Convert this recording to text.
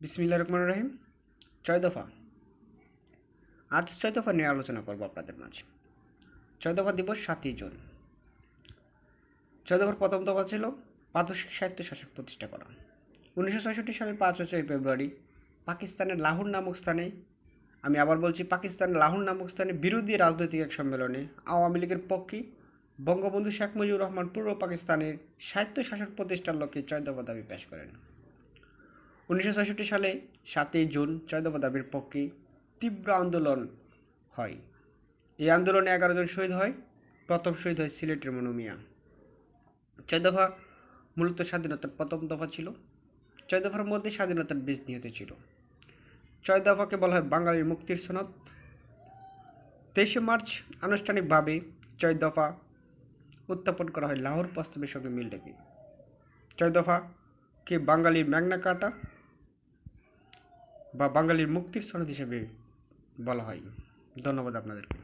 বিসমিল্লা রহমান রহিম। ছয় দফা। আজ ছয় দফা নিয়ে আলোচনা করব আপনাদের মাঝে। ছয় দফা দিবস সাতই জুন। ছয় দফার প্রথম দফা ছিল প্রাদেশিক সাহিত্য শাসক প্রতিষ্ঠা করা। উনিশশো ছয়ষট্টি সালের পাঁচ ও ছয় ফেব্রুয়ারি পাকিস্তানের লাহোর নামক স্থানে, আমি আবার বলছি পাকিস্তানের লাহোর নামক স্থানে বিরোধী রাজনৈতিক এক সম্মেলনে আওয়ামী লীগের পক্ষে বঙ্গবন্ধু শেখ মুজিবুর রহমান পূর্ব পাকিস্তানের সাহিত্য শাসক প্রতিষ্ঠার লক্ষ্যে ছয় দফা দাবি পেশ করেন। উনিশশো সালে সাতই জুন ছয় দফা দাবির পক্ষে তীব্র আন্দোলন হয়। এই আন্দোলনে এগারো জন শহীদ হয়। প্রথম শহীদ হয় সিলেটের মনু মিয়া। ছয় দফা মূলত স্বাধীনতার প্রথম দফা ছিল। ছয় দফার মধ্যে স্বাধীনতার বীজ নিহত ছিল। ছয় দফাকে বলা হয় বাঙালির মুক্তির সনদ। তেইশে মার্চ আনুষ্ঠানিকভাবে ছয় দফা উত্থাপন করা হয় লাহোর প্রস্তাবের সঙ্গে মিল রেখে। ছয় দফাকে বাঙালির ম্যাগনা কাটা বা বাঙালির মুক্তির সনদ হিসেবে বলা হয়। ধন্যবাদ আপনাদেরকে।